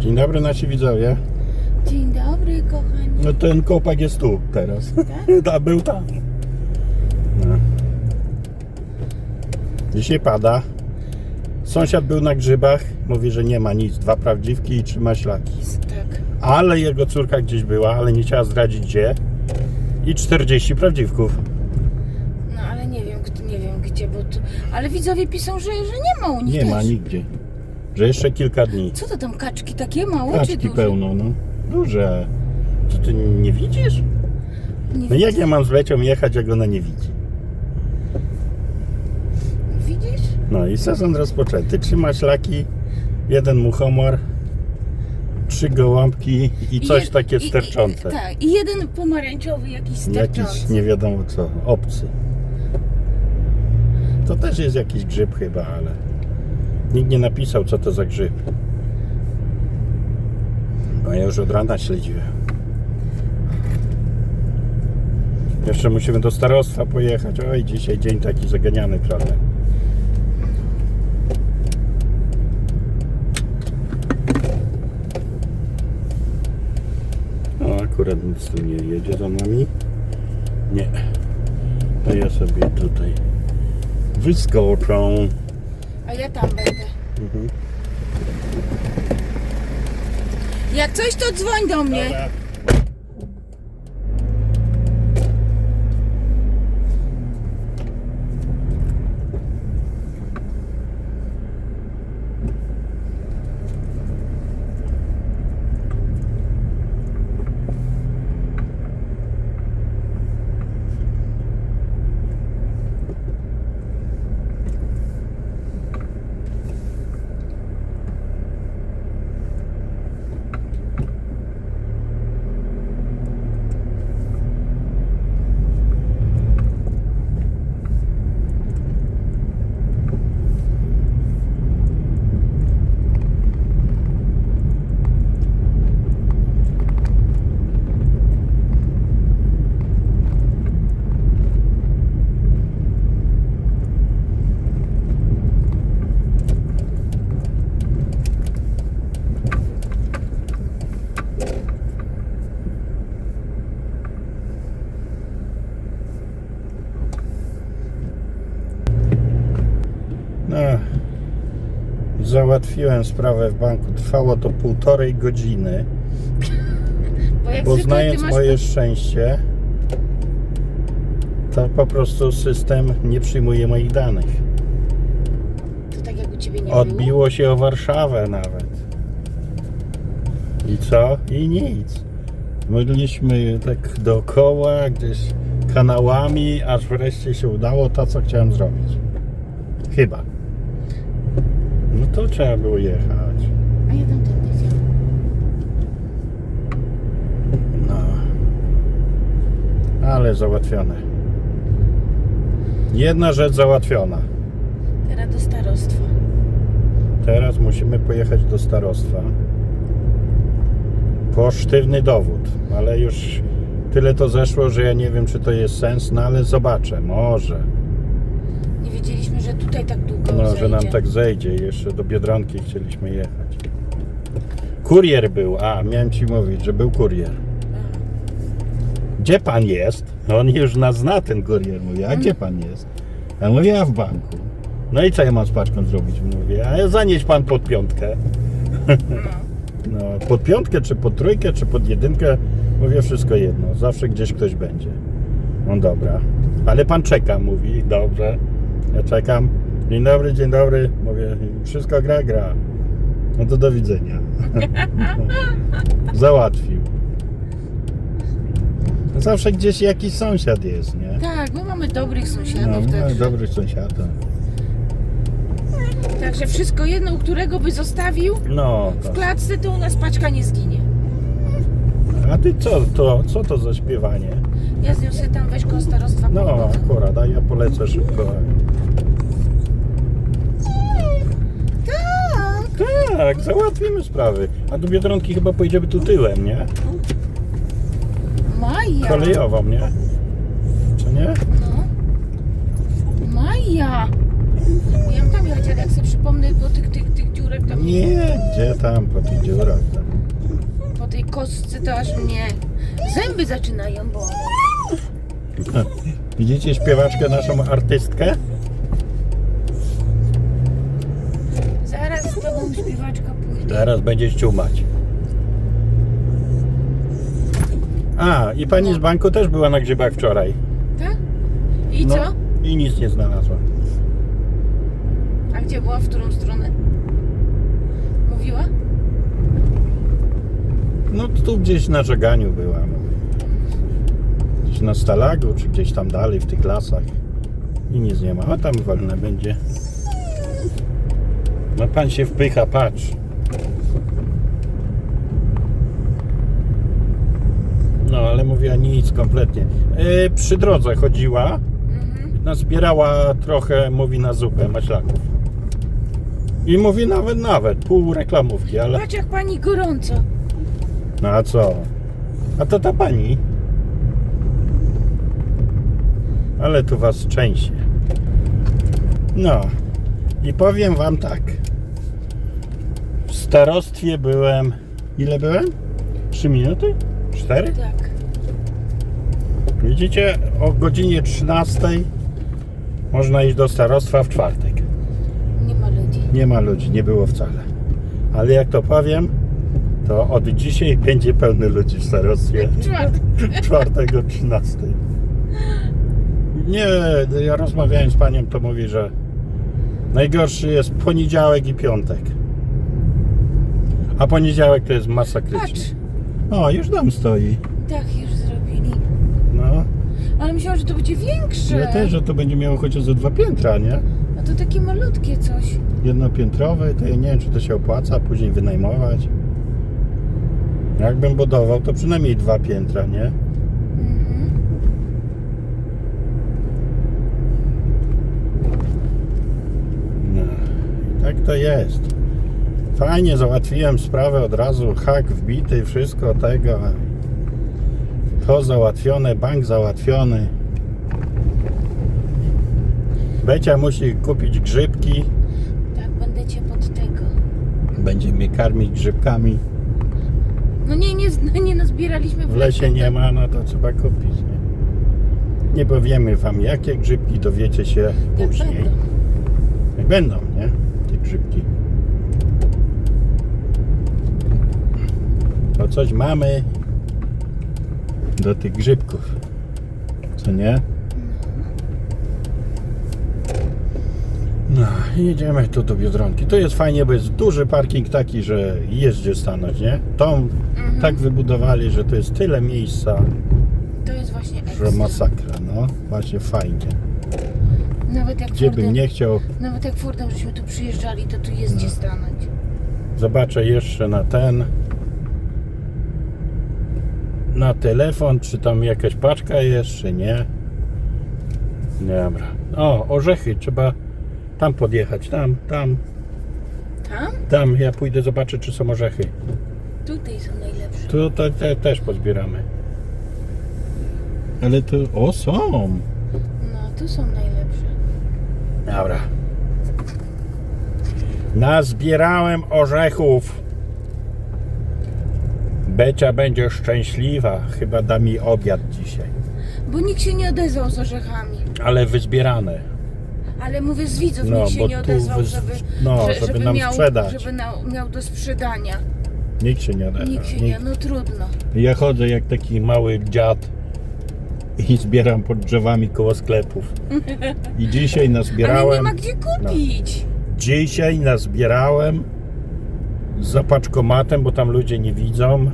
Dzień dobry nasi widzowie. Dzień dobry, kochani. No ten kopak jest tu teraz. A był tam. No. Dzisiaj pada. Sąsiad był na grzybach. Mówi, że nie ma nic. Dwa prawdziwki i trzy maślaki. Tak. Ale jego córka gdzieś była, ale nie chciała zdradzić gdzie. I 40 prawdziwków. No ale nie wiem, nie wiem gdzie, bo tu... Ale widzowie piszą, że, że nie ma u nich Nie też. ma nigdzie. Że jeszcze kilka dni. Co to tam, kaczki takie małe czy Kaczki duże? pełno, no. Duże. Co ty nie widzisz? Nie No jak ja mam z Lecią jechać, jak ona nie widzi? Widzisz? No i sezon rozpoczęty. Trzy maślaki, jeden muchomor, trzy gołąbki i coś je- takie i- sterczące. Tak, i jeden pomarańczowy jakiś sterczący. Jakiś nie wiadomo co, obcy. To też jest jakiś grzyb chyba, ale nikt nie napisał co to za grzyb. No ja już od rana śledziłem. Jeszcze musimy do starostwa pojechać. Oj, dzisiaj dzień taki zaganiany trochę. O, akurat nic tu nie jedzie za nami. Nie. To ja sobie tutaj wyskoczę. A ja tam będę. Mhm. Jak coś, to dzwoń do mnie. No, załatwiłem sprawę w banku. Trwało to półtorej godziny. Bo jak Bo zwykle ty znając masz... moje szczęście, to po prostu system nie przyjmuje moich danych. To tak jak u ciebie nie było? Odbiło się o Warszawę nawet. I co? I nic. Myliśmy tak dookoła, gdzieś kanałami, aż wreszcie się udało to, co chciałem zrobić. Chyba. To trzeba było jechać. A ja tam tędy. No. Ale załatwione. Jedna rzecz załatwiona. Teraz do starostwa. Teraz musimy pojechać do starostwa. Po sztywny dowód, ale już tyle to zeszło, że ja nie wiem, czy to jest sens, no ale zobaczę, może. Wiedzieliśmy, że tutaj tak długo No, zejdzie. że nam tak zejdzie. Jeszcze do Biedronki chcieliśmy jechać. Kurier był, a miałem ci mówić, że był kurier. Gdzie pan jest? On już nas zna, ten kurier. Mówi, a gdzie pan jest? Ja mówię, ja w banku. No i co ja mam z paczką zrobić? Mówię, a zanieść pan pod piątkę. No, pod piątkę, czy pod trójkę, czy pod jedynkę, mówię wszystko jedno. Zawsze gdzieś ktoś będzie. No dobra. Ale pan czeka, mówi. Dobrze. Ja czekam. Dzień dobry, dzień dobry. Mówię, wszystko gra, gra. No to do widzenia. Załatwił. Zawsze gdzieś jakiś sąsiad jest, nie? Tak, my mamy dobrych No, sąsiadów, no także, dobry sąsiad. także wszystko jedno, u którego by zostawił No, w to. klatce, to u nas paczka nie zginie. A ty co to, co to za śpiewanie? Ja zniosę tam weź koło starostwa No, akurat, a ja polecę szybko. Tak. Załatwimy sprawy. A do Biedronki chyba pojedziemy tu tyłem, nie? Maja. Kolejową, nie? Co nie? No. Maja. Ja tam jechać, ale jak sobie przypomnę po tych, tych, tych dziur dziurek tam Nie, gdzie tam po tych dziurach tam. po tej kostce to aż mnie zęby zaczynają boleć. Widzicie śpiewaczkę, naszą artystkę? Zaraz z tobą śpiewaczka pójdę. Teraz będzie ściumać. A, i pani z banku też była na grzybach wczoraj. Tak? I No, co? I nic nie znalazła. A gdzie była? W którą stronę? Mówiła? No tu gdzieś na żeganiu była. No. Gdzieś na Stalagu, czy gdzieś tam dalej w tych lasach. I nic nie ma. A tam wolne będzie. No pan się wpycha, patrz. No ale mówiła nic kompletnie. E, przy drodze chodziła. Mhm. Nazbierała trochę, mówi, na zupę maślaków. I mówi nawet, nawet, pół reklamówki, ale... Patrz jak pani gorąco. No a co? A to ta pani. Ale tu was częściej. No. I powiem wam tak. W starostwie byłem. Ile byłem? Trzy minuty? Cztery? Tak. Widzicie, o godzinie 13 można iść do starostwa w czwartek. Nie ma ludzi. Nie ma ludzi, nie było wcale. Ale jak to powiem, to od dzisiaj będzie pełny ludzi w starostwie. Czwartek. Czwartego, 13. Nie, ja rozmawiałem z panią, to mówi, że najgorszy jest poniedziałek i piątek. A poniedziałek to jest masakryczny. Patrz. O, już dom stoi. Tak już zrobili. No, Ale myślałam, że to będzie większe. ja też, że to będzie miało chociaż ze dwa piętra, nie? A to takie malutkie coś. Jednopiętrowe, to ja nie wiem, czy to się opłaca, później wynajmować. Jakbym budował, to przynajmniej dwa piętra, nie? Mhm. No, i tak to jest. Fajnie załatwiłem sprawę od razu, hak wbity, wszystko tego. To załatwione, bank załatwiony. Becia musi kupić grzybki. Tak, będę cię pod tego. Będzie mnie karmić grzybkami. No nie, nie, nie nazbieraliśmy W lesie nie ma, no to trzeba kupić. Nie, nie powiemy wam jakie grzybki, dowiecie się Jak później. będą. Jak będą, nie? Te grzybki. To coś mamy do tych grzybków. Co nie? No, jedziemy tu do Biedronki. Tu jest fajnie, bo jest duży parking taki, że jest gdzie stanąć, nie? To Mhm. tak wybudowali, że to jest tyle miejsca, To jest właśnie że ekstra. masakra, no. Właśnie fajnie. Nawet jak Gdzie bym nie chciał, Nawet jak Fordem żeśmy tu przyjeżdżali, to tu jest No. gdzie stanąć. Zobaczę jeszcze na ten. Na telefon, czy tam jakaś paczka jest, czy nie. Dobra. O, orzechy, trzeba tam podjechać, tam, tam, Tam? tam. Ja pójdę zobaczyć, czy są orzechy. Tutaj są najlepsze. Tu to, te, też pozbieramy. Ale to, o, są. No, tu są najlepsze. Dobra. Nazbierałem orzechów. Becia będzie szczęśliwa. Chyba da mi obiad dzisiaj. Bo nikt się nie odezwał z orzechami. Ale wyzbierane. Ale mówię z widzów, No, nikt się bo nie tu odezwał, żeby, no, że- żeby nam miał, sprzedać. Żeby na, miał do sprzedania. Nikt się nie odezwał. Nikt się nie, no trudno. Ja chodzę jak taki mały dziad i zbieram pod drzewami koło sklepów. I dzisiaj Ale nie nazbierałem. ma gdzie kupić. Dzisiaj nazbierałem z zapaczkomatem, bo tam ludzie nie widzą.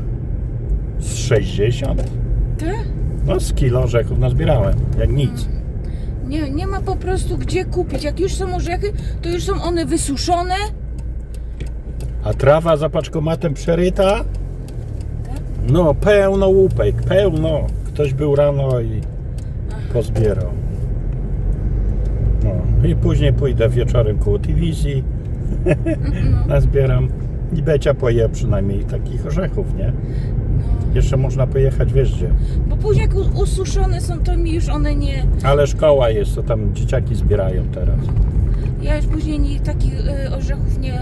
Z 60. Te? No z kilo orzechów nazbierałem, jak nic. Nie, nie ma po prostu gdzie kupić. Jak już są orzechy, to już są one wysuszone. A trawa za paczkomatem przeryta? Tak? No pełno łupek, pełno. Ktoś był rano i pozbierał. No i później pójdę wieczorem koło telewizji, No, nazbieram i Becia poje przynajmniej takich orzechów, nie? Jeszcze można pojechać, wiesz gdzie. Bo później jak u- ususzone są, to mi już one nie... Ale szkoła jest, to tam dzieciaki zbierają teraz. Ja już później nie, takich y, orzechów nie,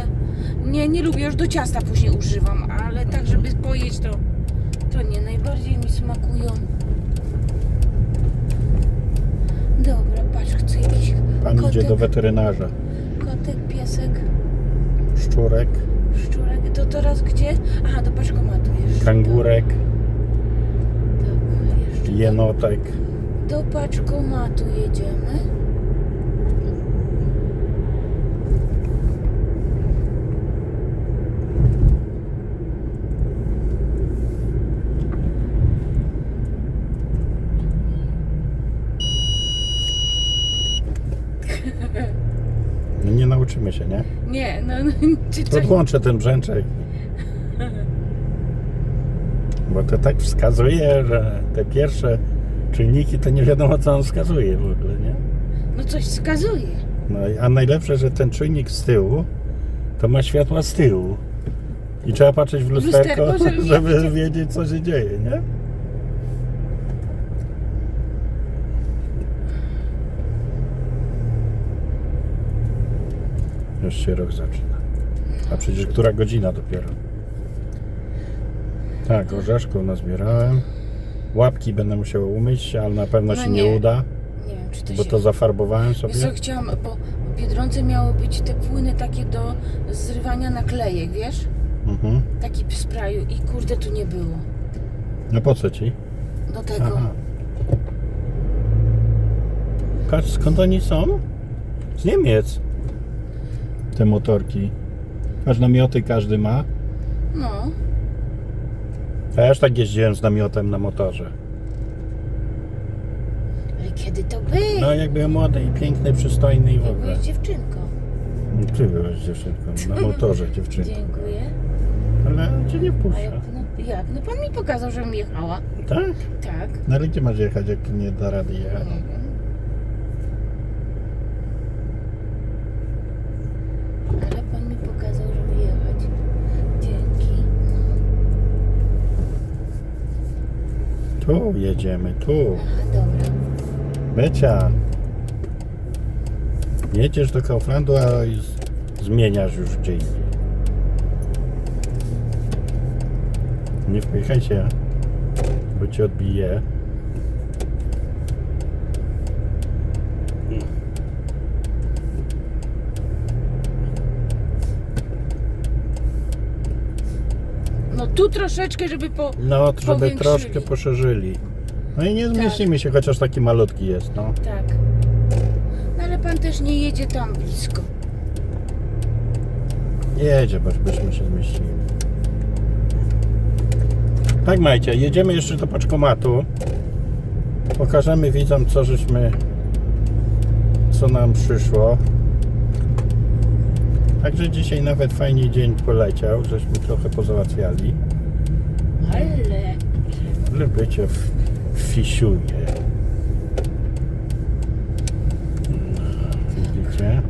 Nie, nie lubię, już do ciasta później używam, ale tak, żeby pojeść to, to nie. Najbardziej mi smakują. Dobra, patrz, chcę jakiś Pan kotek, idzie do weterynarza. kotek, piesek, Szczurek, szczurek. To teraz gdzie? Aha, do paczkomatu jeszcze. kangurek. Jenotek. Do paczkomatu jedziemy. No nie nauczymy się, nie? Nie, no, no czy coś... Podłączę ten brzęczek. Bo to tak wskazuje, że te pierwsze czynniki to nie wiadomo co on wskazuje w ogóle, nie? No coś wskazuje. No, i- a najlepsze, że ten czujnik z tyłu to ma światła z tyłu. I trzeba patrzeć w lusterko, lusterko, żeby żeby wiedzieć. wiedzieć co się dzieje, nie? Już się rok zaczyna. A przecież która godzina dopiero? Tak, orzeszków nazbierałem. Łapki będę musiał umyć, ale na pewno No się nie nie. uda, Nie wiem, czy to bo się... to zafarbowałem sobie. Wiesz co, chciałam, bo w Biedronce miały być te płyny takie do zrywania naklejek, wiesz? Mhm. Taki w sprayu i kurde tu nie było. No po co ci? Do tego. Aha. Patrz skąd oni są? Z Niemiec. Te motorki. Patrz namioty każdy ma. No. Też tak jeździłem z namiotem na motorze. Ale kiedy to było? No jak byłem młody i piękny, przystojny i w Jak ogóle. byłeś dziewczynką. Ty byłeś dziewczynką, na motorze dziewczynką. Dziękuję. Ale cię nie A puszcza. jak, no, jak? No pan mi pokazał, żebym jechała. Tak? Tak. No ale gdzie masz jechać, jak tu nie da rady jechać? Nie wiem. Ale pan mi pokazał, żeby jechać. Dzięki. Tu jedziemy, tu. Becia. Jedziesz do Kauflandu, a zmieniasz już gdzie indziej. Nie wpychaj się, bo cię odbije. Tu troszeczkę, żeby po... No, żeby Powiększyli. troszkę poszerzyli. No i nie zmieścimy się, chociaż taki malutki jest, no. Tak. No ale pan też nie jedzie tam blisko. Jedzie, bo byśmy się zmieścili. Tak, Majcie, jedziemy jeszcze do paczkomatu. Pokażemy widzom, co żeśmy, co nam przyszło. Także dzisiaj nawet fajnie dzień poleciał, żeśmy trochę pozałatwiali. Ale... Ale bycie w, fisiuje. No, Widzicie?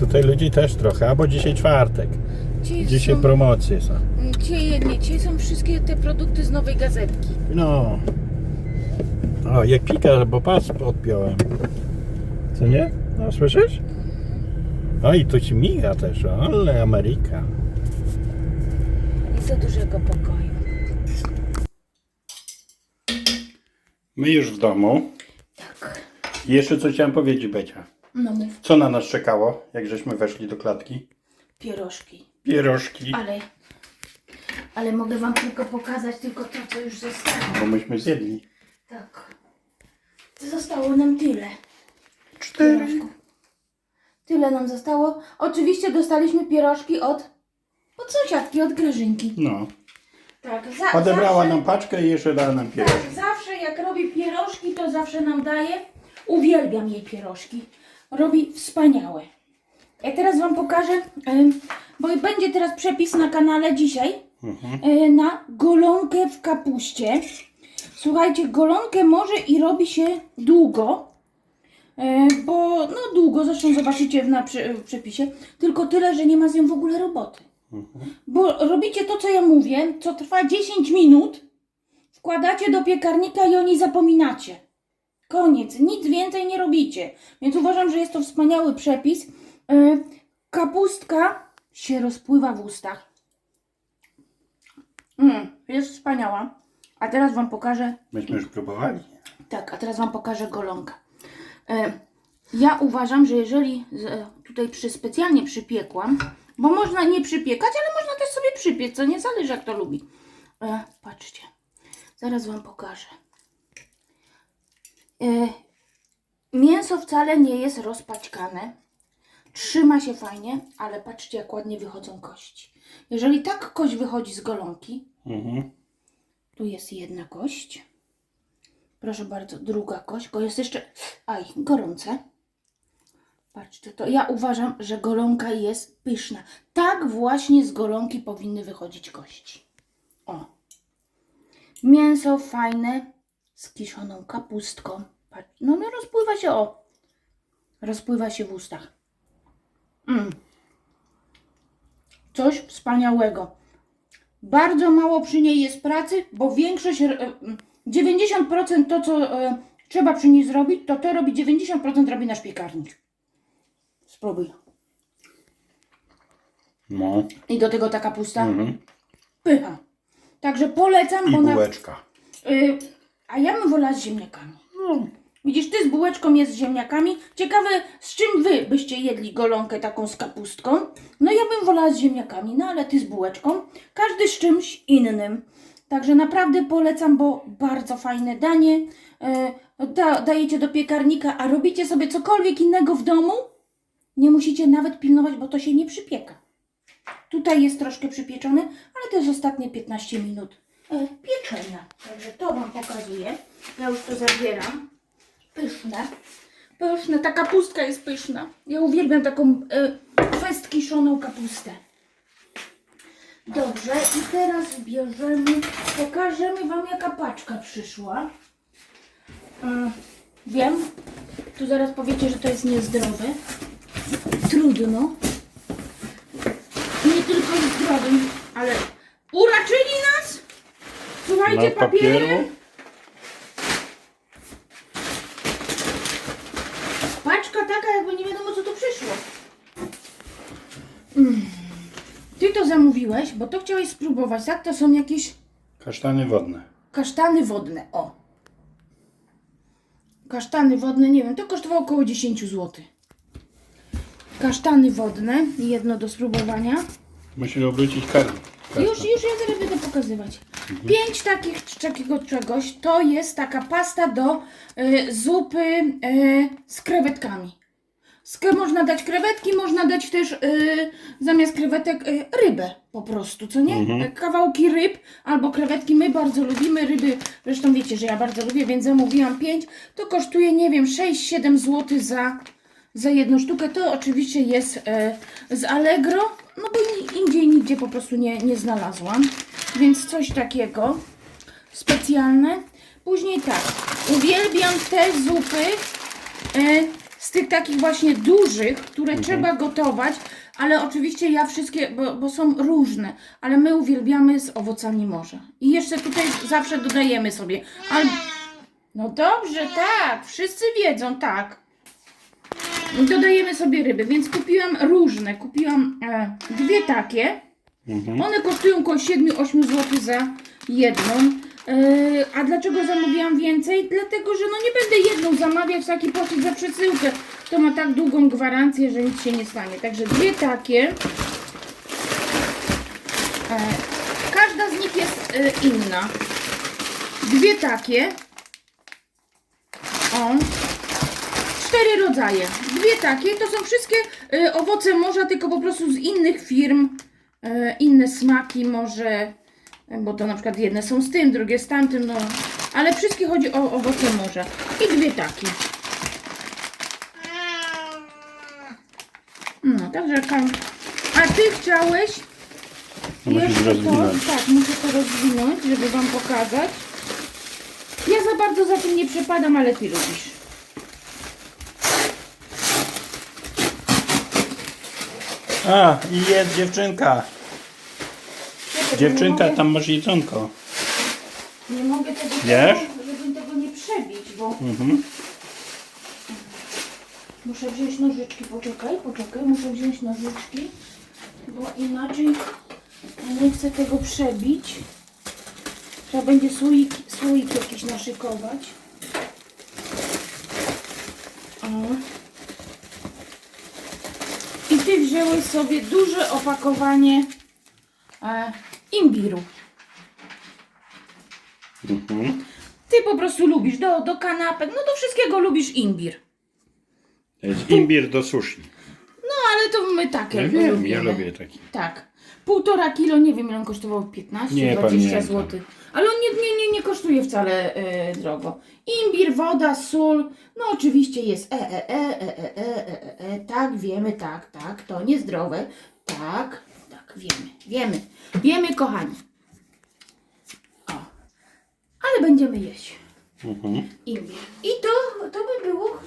Tutaj ludzi też trochę, albo dzisiaj czwartek. Dzisiaj, Dzisiaj są, promocje są. dzisiaj, nie, dzisiaj są wszystkie te produkty z nowej gazetki. No. O, jak pika, bo pas odpiąłem. Co nie? No, słyszysz? O, i tu ci miga też, ale Ameryka. I za dużego pokoju. My już w domu. Tak. I jeszcze coś chciałem powiedzieć, Becia. No mów. Co na nas czekało, jak żeśmy weszli do klatki? Pierożki. Pierożki, Ale... Ale mogę wam tylko pokazać tylko to, co już zostało. bo myśmy zjedli. Tak. Zostało nam tyle. Cztery. Pierożków. Tyle nam zostało. Oczywiście dostaliśmy pierożki od... Od sąsiadki, od Grażynki. No. Tak, za, Odebrała zawsze, nam paczkę i jeszcze dała nam pierożki. Tak, zawsze jak robi pierożki, to zawsze nam daje. Uwielbiam jej pierożki. Robi wspaniałe. Ja teraz Wam pokażę, em, bo będzie teraz przepis na kanale dzisiaj e, na golonkę w kapuście. Słuchajcie, golonkę może i robi się długo, bo no długo, zresztą zobaczycie w, na w przepisie, tylko tyle, że nie ma z nią w ogóle roboty. Bo robicie to, co ja mówię, co trwa 10 minut, wkładacie do piekarnika i o niej zapominacie. Koniec, nic więcej nie robicie. Więc uważam, że jest to wspaniały przepis. Yy, kapustka się rozpływa w ustach. Mm, jest wspaniała. A teraz Wam pokażę Myśmy już próbowali. tak, a teraz Wam pokażę golonkę. E, ja uważam, że jeżeli e, tutaj przy, specjalnie przypiekłam, bo można nie przypiekać, ale można też sobie przypiec, co nie zależy jak to lubi. E, patrzcie, zaraz Wam pokażę. E, mięso wcale nie jest rozpaćkane. Trzyma się fajnie, ale patrzcie jak ładnie wychodzą kości. Jeżeli tak kość wychodzi z golonki, Mhm. tu jest jedna kość. Proszę bardzo, druga kość. Go jest jeszcze. Aj, gorące. Patrzcie, to ja uważam, że golonka jest pyszna. Tak właśnie z golonki powinny wychodzić kości. O. Mięso fajne z kiszoną kapustką. Patrz, no, no rozpływa się o. Rozpływa się w ustach. Mm. Coś wspaniałego. Bardzo mało przy niej jest pracy, bo większość, e, 90% to, co e, trzeba przy niej zrobić, to to robi 90% robi nasz piekarnik. Spróbuj. No. I do tego taka pusta Mhm. pycha. Także polecam, I bo na, bułeczka. y, A ja bym wolała z ziemniakami. No. Widzisz, ty z bułeczką jest z ziemniakami. Ciekawe, z czym wy byście jedli golonkę taką z kapustką. No ja bym wolała z ziemniakami, no ale ty z bułeczką. Każdy z czymś innym. Także naprawdę polecam, bo bardzo fajne danie. E, da, dajecie do piekarnika, a robicie sobie cokolwiek innego w domu. Nie musicie nawet pilnować, bo to się nie przypieka. Tutaj jest troszkę przypieczony, ale to jest ostatnie 15 minut e, pieczenia. Także to Wam pokazuję. Ja już to zabieram. Pyszne. Pyszne. Ta kapustka jest pyszna. Ja uwielbiam taką e, fest kiszoną kapustę. Dobrze, i teraz bierzemy, pokażemy Wam jaka paczka przyszła. E, wiem, tu zaraz powiecie, że to jest niezdrowe. Trudno. Nie tylko zdrowym, ale uraczyli nas. Słuchajcie, Dla papiery. papieru. Paczka taka, jakby nie wiadomo co tu przyszło. Mm. Ty to zamówiłeś, bo to chciałeś spróbować, tak? To są jakieś Kasztany wodne. kasztany wodne. O. Kasztany wodne, nie wiem, to kosztowało około 10 zł. Kasztany wodne, jedno do spróbowania. Musisz obrócić karmę. Już, już ja zaraz będę pokazywać. Pięć takich takiego czegoś to jest taka pasta do y, zupy y, z krewetkami. Można dać krewetki, można dać też y, zamiast krewetek y, rybę po prostu, co nie? Y, Kawałki ryb albo krewetki. My bardzo lubimy ryby, zresztą wiecie, że ja bardzo lubię, więc zamówiłam pięć. To kosztuje, nie wiem, 6-7 zł za, za jedną sztukę. To oczywiście jest e, z Allegro, no bo indziej nigdzie po prostu nie, nie znalazłam. Więc coś takiego specjalne. Później tak, uwielbiam te zupy z tych takich właśnie dużych, które trzeba gotować, ale oczywiście ja wszystkie, bo, bo są różne, ale my uwielbiamy z owocami morza. I jeszcze tutaj zawsze dodajemy sobie. Al... No dobrze, tak, wszyscy wiedzą, tak. Dodajemy sobie ryby, więc kupiłam różne. Kupiłam e, dwie takie. One kosztują około 7-8 zł za jedną. E, a dlaczego zamówiłam więcej? Dlatego, że no nie będę jedną zamawiać, taki płacić za przesyłkę. To ma tak długą gwarancję, że nic się nie stanie. Także dwie takie. E, każda z nich jest e, inna. Dwie takie. O cztery rodzaje. Dwie takie, to są wszystkie y, owoce morza, tylko po prostu z innych firm. Inne smaki może, bo to na przykład jedne są z tym, drugie z tamtym, no. Ale wszystkie chodzi o owoce morza. I dwie takie. No, także kam. A ty chciałeś No jeszcze to, tak, muszę to rozwinąć, żeby wam pokazać. Ja za bardzo za tym nie przepadam, ale ty lubisz. A, i jest dziewczynka. Dziewczynka, mogę, tam masz jedzonko. Nie mogę tego, Wiesz? żebym tego nie przebić, bo Mhm. muszę wziąć nożyczki. Poczekaj, poczekaj, muszę wziąć nożyczki. bo inaczej nie chcę tego przebić. Trzeba będzie słoik, słoik jakiś naszykować. O. I ty wziąłeś sobie duże opakowanie e, imbiru. Mhm. Ty po prostu lubisz do, do kanapek, no do wszystkiego lubisz imbir. To jest imbir do sushi. No ale to my takie Ja wiem, lubimy. ja lubię taki. Tak. Półtora kilo, nie wiem ile on kosztował, 15, Nie 20 pamiętam. zł. Ale on nie, nie, nie, nie kosztuje wcale e, drogo. Imbir, woda, sól, no oczywiście jest e, e, e, e, e, e, e, e, tak, wiemy, tak, tak, to niezdrowe, tak, tak, wiemy, wiemy, wiemy kochani. O, ale będziemy jeść Mhm. I to, to by było.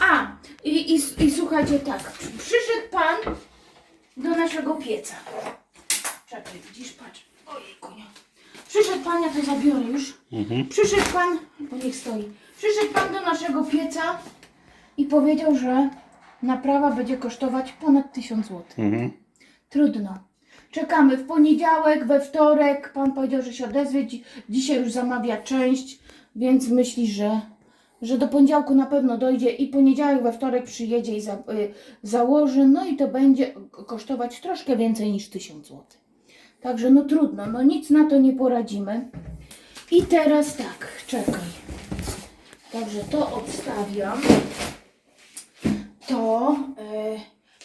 A, i, i, i słuchajcie, tak. Przyszedł pan do naszego pieca. Czekaj, widzisz, patrz. Ojejku, nie. Przyszedł pan, ja to zabiorę już. Mhm. Przyszedł pan, bo niech stoi. Przyszedł pan do naszego pieca i powiedział, że naprawa będzie kosztować ponad 1000 zł. Mhm. Trudno. Czekamy w poniedziałek, we wtorek. Pan powiedział, że się odezwie. Dzi- Dzisiaj już zamawia część, więc myśli, że, że do poniedziałku na pewno dojdzie i poniedziałek, we wtorek przyjedzie i za, y, założy. No i to będzie kosztować troszkę więcej niż 1000 zł. Także no trudno, no nic na to nie poradzimy. I teraz tak, czekaj. Także to odstawiam. To e,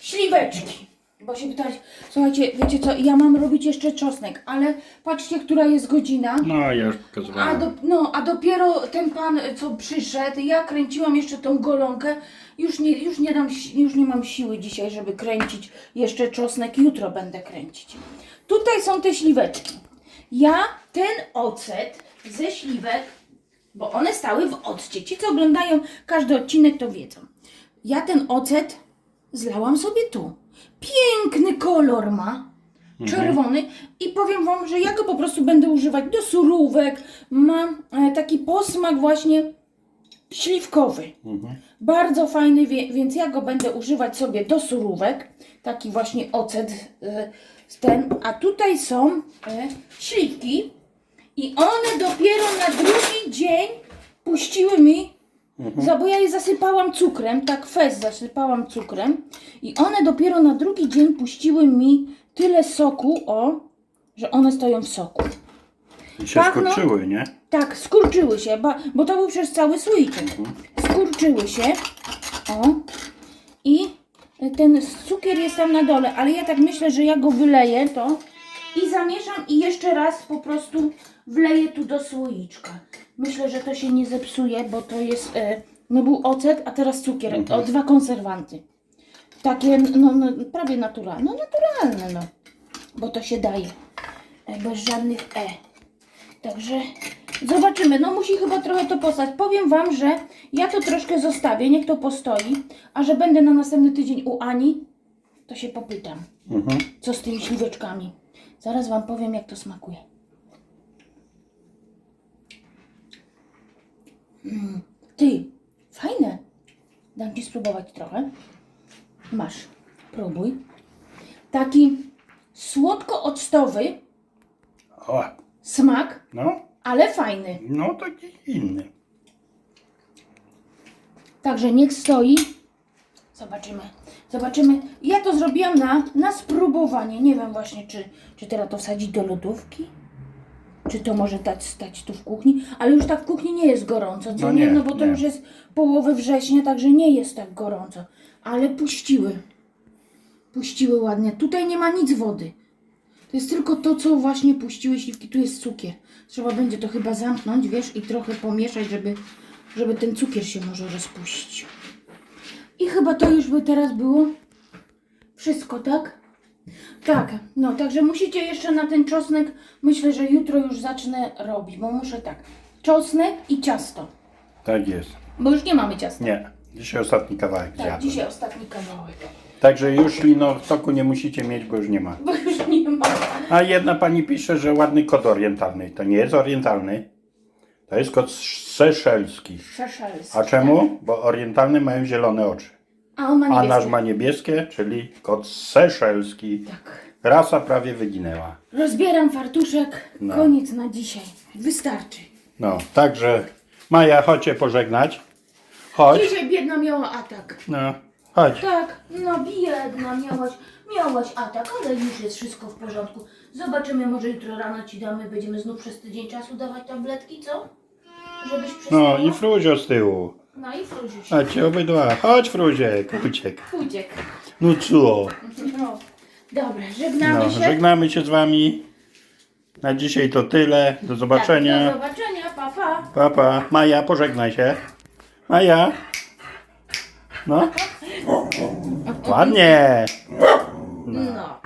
śliweczki. Bo się pytać, słuchajcie, wiecie co, ja mam robić jeszcze czosnek, ale patrzcie, która jest godzina. No, ja już A, pokazywałem. do, no, a dopiero ten pan, co przyszedł, ja kręciłam jeszcze tą golonkę, już nie, już, nie dam, już nie mam siły dzisiaj, żeby kręcić jeszcze czosnek, jutro będę kręcić. Tutaj są te śliweczki. Ja ten ocet ze śliwek, bo one stały w occie. Ci, co oglądają każdy odcinek, to wiedzą. Ja ten ocet zlałam sobie tu. Piękny kolor ma czerwony i powiem Wam, że ja go po prostu będę używać do surówek. Mam e, taki posmak właśnie śliwkowy. Mhm. Bardzo fajny, wie, więc ja go będę używać sobie do surówek. Taki właśnie ocet e, z ten. A tutaj są e, śliwki i one dopiero na drugi dzień puściły mi bo ja je zasypałam cukrem, tak fez zasypałam cukrem i one dopiero na drugi dzień puściły mi tyle soku, o, że one stoją w soku. I się pachną- skoczyły, nie? Tak, skurczyły się, ba, bo to był przez cały słoiczek. Skurczyły się, o, i ten cukier jest tam na dole, ale ja tak myślę, że ja go wyleję to i zamieszam i jeszcze raz po prostu wleję tu do słoiczka. Myślę, że to się nie zepsuje, bo to jest, e, no był ocet, a teraz cukier, o dwa konserwanty. Takie, no, no prawie naturalne, no naturalne, no, bo to się daje, e, bez żadnych e. Także zobaczymy. No musi chyba trochę to postać. Powiem Wam, że ja to troszkę zostawię, niech to postoi, a że będę na następny tydzień u Ani, to się popytam, Mhm. co z tymi śliweczkami. Zaraz Wam powiem, jak to smakuje. Mm, ty, fajne. Dam Ci spróbować trochę. Masz, próbuj. Taki słodko-octowy O, smak, no, ale fajny. no taki inny. Także niech stoi. Zobaczymy. Zobaczymy. Ja to zrobiłam na, na spróbowanie. Nie wiem właśnie, czy, czy teraz to wsadzić do lodówki. Czy to może dać stać tu w kuchni? Ale już tak w kuchni nie jest gorąco, co No nie? nie, No bo to nie. już jest połowy września, także nie jest tak gorąco. Ale puściły. Puściły ładnie. Tutaj nie ma nic wody. To jest tylko to, co właśnie puściły śliwki. Tu jest cukier. Trzeba będzie to chyba zamknąć, wiesz, i trochę pomieszać, żeby, żeby ten cukier się może rozpuścił. I chyba to już by teraz było wszystko, tak? Tak, no także musicie jeszcze na ten czosnek, myślę, że jutro już zacznę robić, bo muszę tak, czosnek i ciasto, Tak jest. bo już nie mamy ciasta. Nie, dzisiaj ostatni kawałek Tak, zjadłem. dzisiaj ostatni kawałek, Także już lino w toku nie musicie mieć, bo już nie ma. bo już nie ma. A jedna pani pisze, że ładny kod orientalny. To nie jest orientalny. To jest kod seszelski. Szeszelski. A czemu? Bo orientalne mają zielone oczy. A on ma A niebieskie. nasz ma niebieskie, czyli kod seszelski. Tak. Rasa prawie wyginęła. Rozbieram fartuszek. No. Koniec na dzisiaj. Wystarczy. No, także Maja, chodź się pożegnać. Chodź. Dzisiaj biedna miała atak. No, chodź. Tak, no biedna, miałaś, miałaś atak, ale już jest wszystko w porządku. Zobaczymy, może jutro rano ci damy, będziemy znów przez tydzień czasu dawać tabletki, co? Żebyś przestała. No i Fruzio z tyłu. No i Fruziu się Chodźcie obydwa. Chodź Fruziek, uciek. uciekł. No co? No. Dobra, żegnamy No, się. żegnamy się z wami. Na dzisiaj to tyle. Do Tak, do zobaczenia. zobaczenia, pa, pa. Pa, pa. Maja, pożegnaj się. Maja. No. Ładnie. No.